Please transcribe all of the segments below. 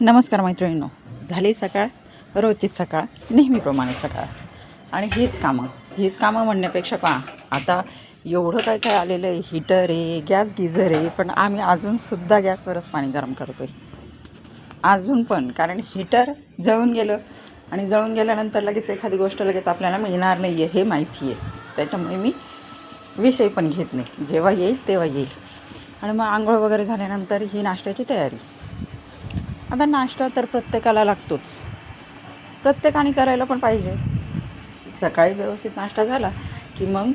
नमस्कार मैत्रिणींनो. झाली सकाळ रोजचीच सकाळ नेहमीप्रमाणे सकाळ. आणि हीच कामं हीच कामं म्हणण्यापेक्षा पहा आता एवढं काय काय आलेलं आहे? हिटर आहे गॅस गिझर आहे पण आम्ही अजूनसुद्धा गॅसवरच पाणी गरम करतो आहे अजून पण कारण हिटर जळून गेलं आणि जळून गेल्यानंतर लगेच एखादी गोष्ट लगेच आपल्याला मिळणार नाही आहे हे माहिती आहे. त्याच्यामुळे मी विषय पण घेत नाही. जेव्हा येईल तेव्हा येईल. आणि मग आंघोळ वगैरे झाल्यानंतर ही नाश्त्याची तयारी. आता नाश्ता तर प्रत्येकाला लागतोच. प्रत्येकाने करायला पण पाहिजे. सकाळी व्यवस्थित नाश्ता झाला की मग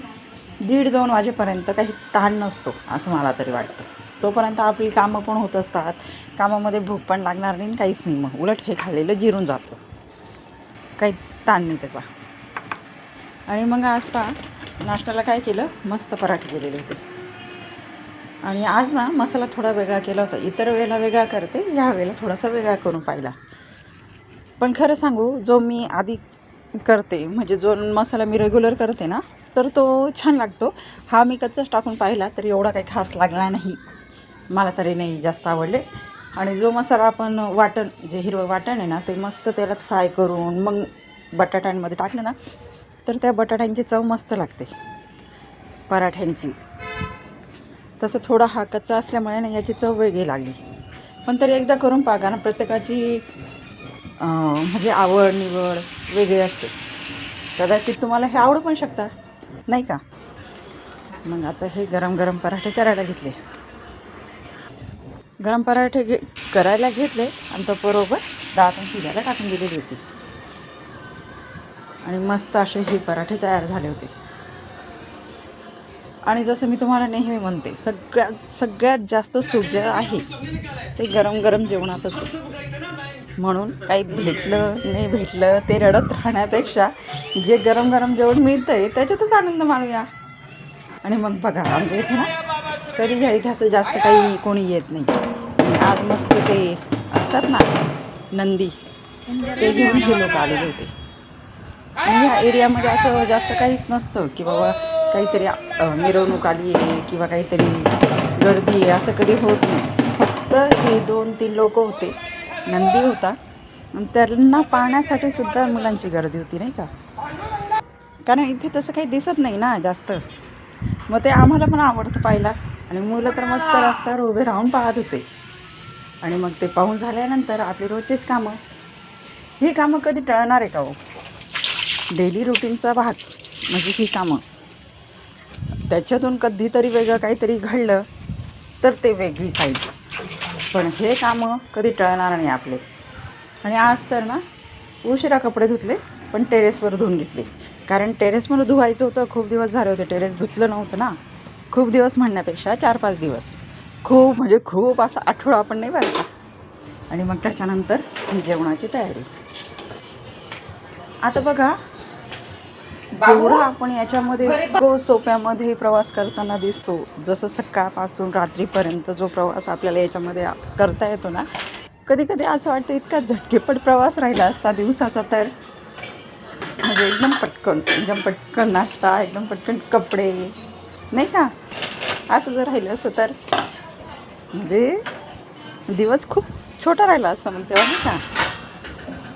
दीड दोन वाजेपर्यंत काही ताण नसतो असं मला तरी वाटतं. तोपर्यंत आपली कामं पण होत असतात. कामामध्ये भूक पण लागणार नाही काहीच नाही. मग उलट हे खाल्लेलं जिरून जातं. काही ताण नाही त्याचा. आणि मग आज पा नाश्त्याला काय केलं? मस्त पराठे केलेले होते. आणि आज ना मसाला थोडा वेगळा केला होता. इतर वेळेला वेगळा करते ह्या वेळेला थोडासा वेगळा करून पाहिला. पण खरं सांगू जो मी आधी करते म्हणजे जो मसाला मी रेग्युलर करते ना तर तो छान लागतो. हा मी कच्चाच टाकून पाहिला तर एवढा काही खास लागला नाही. मला तरी नाही जास्त आवडले. आणि जो मसाला आपण वाटण जे हिरवं वाटण आहे ना ते मस्त तेलात फ्राय करून मग बटाट्यांमध्ये टाकलं ना तर त्या बटाट्यांची चव मस्त लागते. पराठ्यांची. तसं थोडा हा कच्चा असल्यामुळे ना याची चव वेगळी लागली. पण तरी एकदा करून पाहा ना प्रत्येकाची म्हणजे आवड निवड वेगळी असते. कदाचित तुम्हाला हे आवडू पण शकता. नाही का? मग आता हे गरम गरम पराठे करायला घेतले. गरम पराठे घे करायला घेतले आणि तो बरोबर दातून शिजायला टाकून दिलेली होती. आणि मस्त असे हे पराठे तयार झाले होते. आणि जसं मी तुम्हाला नेहमी म्हणते सगळ्यात सगळ्यात जास्त सुख जे आहे. ते गरम गरम जेवणातच आहे. म्हणून काही भेटलं नाही भेटलं ते रडत राहण्यापेक्षा जे गरम गरम जेवण मिळतं आहे त्याच्यातच आनंद मानूया आणि मग बघा आमच्या इथे ना कधी ह्या इथे असं जास्त काही कोणी येत नाही. आणि आज मस्त ते असतात ना नंदी ते घेऊन हे लोक आलेले होते. आणि ह्या एरियामध्ये असं जास्त काहीच नसतं की बाबा काहीतरी मिरवणूक आली आहे किंवा काहीतरी गर्दी आहे असं कधी होत नाही. फक्त हे दोन तीन लोक होते. नंदी होता. त्यांना पाहण्यासाठी सुद्धा मुलांची गर्दी होती नाही का? कारण इथे तसं काही दिसत नाही ना जास्त. मग ते आम्हाला पण आवडतं पाहायला. आणि मुलं तर मस्त रस्त्यावर उभे राहून पाहत होते. आणि मग ते पाहून झाल्यानंतर आपली रोजचीच कामं. ही कामं कधी टळणार आहे का हो? डेली रुटीनचा भाग म्हणजे ही कामं. त्याच्यातून कधीतरी वेगळं काहीतरी घडलं तर ते वेगळी साईड. पण हे कामं कधी टळणार नाही आपले. आणि आज तर ना उशिरा कपडे धुतले पण टेरेसवर धुवून घेतले. कारण टेरेसवर धुवायचं होतं खूप दिवस झाले होते टेरेस धुतलं नव्हतं ना. खूप दिवस म्हणण्यापेक्षा चार पाच दिवस. खूप म्हणजे खूप असा आठवडा पण नाही बरं आणि मग त्याच्यानंतर जेवणाची तयारी. आता बघा जेवढं आपण याच्यामध्ये गो सोप्यामध्ये प्रवास करताना दिसतो जसं सकाळपासून रात्रीपर्यंत जो प्रवास आपल्याला याच्यामध्ये करता येतो ना कधी कधी असं वाटतं इतका झटकेपट प्रवास राहिला असता दिवसाचा तर. म्हणजे एकदम पटकन एकदम पटकन नाश्ता एकदम पटकन कपडे नाही का? असं जर राहिलं असतं तर. म्हणजे दिवस खूप छोटा राहिला असता मग तेव्हा नाही का?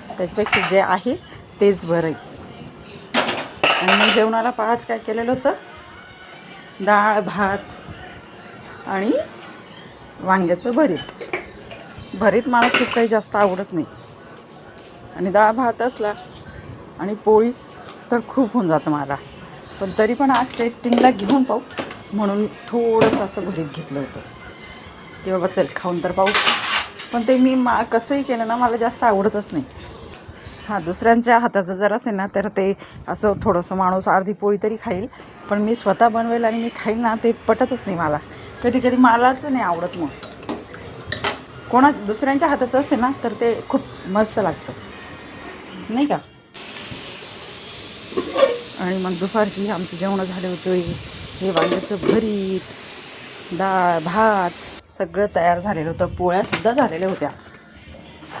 त्याच्यापेक्षा जे आहे तेच बरं आहे. आणि मी जेवणाला पाच काय केलेलं होतं. डाळ भात आणि वांग्याचं भरीत. भरीत मला खूप काही जास्त आवडत नाही. आणि डाळ भात असला आणि पोळी तर खूप होऊन जातं मला. पण तरी पण आज टेस्टिंगला घेऊन पाहू. म्हणून थोडंसं असं भरीत घेतलं होतं. की बाबा चल खाऊन तर पाहू. पण ते मी मा कसंही केलं ना मला जास्त आवडतच नाही. हां दुसऱ्यांच्या हाताचं जर असेल ना तर ते असं थोडंसं माणूस अर्धी पोळी तरी खाईल. पण मी स्वतः बनवेल आणि मी खाईल ना ते पटतच नाही मला. कधी कधी मलाच नाही आवडत मग. कोणा दुसऱ्यांच्या हाताचं असेल ना तर ते खूप मस्त लागतं. नाही का? आणि मग दुपारची आमची जेवणं झाले होते. हे वांग्याचं भरीत डाळ भात सगळं तयार झालेलं होतं. पोळ्यासुद्धा झालेल्या होत्या.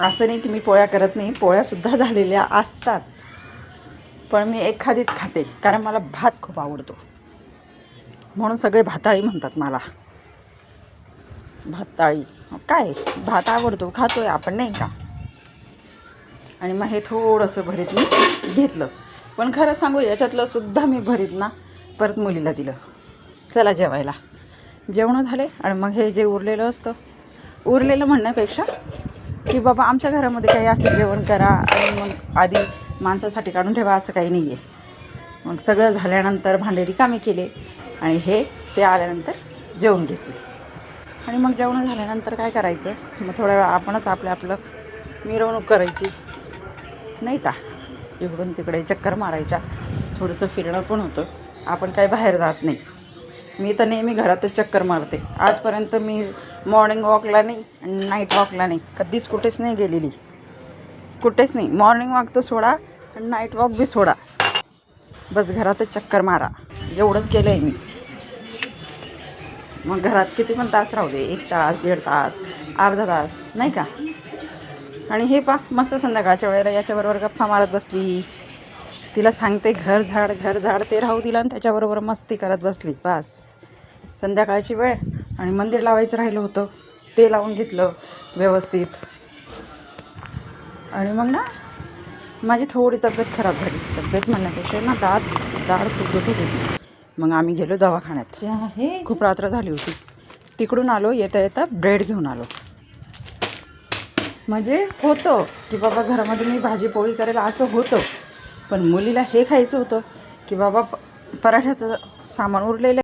असं नाही की मी पोळ्या करत नाही पोळ्यासुद्धा झालेल्या असतात. पण मी एखादीच खाते कारण मला भात खूप आवडतो. म्हणून सगळे भाताळी म्हणतात मला. भाताळी. काय? भात आवडतो खातोय आपण नाही का? आणि मग हे थोडंसं भरीत मी घेतलं. पण खरं सांगू याच्यातलं सुद्धा मी भरीत ना परत मुलीला दिलं. चला जेवायला. जेवणं झाले आणि मग हे जे उरलेलं असतं उरलेलं म्हणण्यापेक्षा की बाबा आमच्या घरामध्ये काही असं जेवण करा आणि मग आधी माणसासाठी काढून ठेवा असं काही नाही आहे मग सगळं झाल्यानंतर भांडे रिकामे केले आणि हे ते आल्यानंतर जेवण घेतले. आणि मग जेवण झाल्यानंतर काय करायचं? मग थोड्या वेळा आपणच आपलं आपलं मिरवणूक करायची. नाही का? इकडून तिकडे चक्कर मारायच्या. थोडंसं फिरणं पण होतं. आपण काही बाहेर जात नाही. मी तर नेहमी घरातच चक्कर मारते. आजपर्यंत मी मॉर्निंग वॉकला नाही आणि नाईट वॉकला नाही. कधीच कुठेच नाही गेलेली. कुठेच नाही. मॉर्निंग वॉक तर सोडा आणि नाईट वॉक बी सोडा. बस घरातच चक्कर मारा. एवढंच केलं आहे मी. मग घरात किती पण तास राहू दे. एक तास दीड तास अर्धा तास नाही का? आणि हे पा मस्त संध्याकाळच्या वेळेला याच्याबरोबर गप्पा मारत बसली. तिला सांगते घर झाड घर झाड ते राहू दिलं आणि त्याच्याबरोबर मस्ती करत बसली. बस. संध्याकाळची वेळ. आणि मंदिर लावायचं राहिलं होतं ते लावून घेतलं व्यवस्थित. आणि मग ना माझी थोडी तब्येत खराब झाली. तब्येत म्हणण्यापेक्षा ना दात दाढ खूप दुखत होती. मग आम्ही गेलो दवाखान्यात. खूप रात्र झाली होती. तिकडून आलो येता येता ब्रेड घेऊन आलो. म्हणजे होतं की बाबा घरामध्ये मी भाजी पोळी करेल असं होतं. पण मुलीला हे खायचं होतं की बाबा पराठ्याचं सामान उरलेलं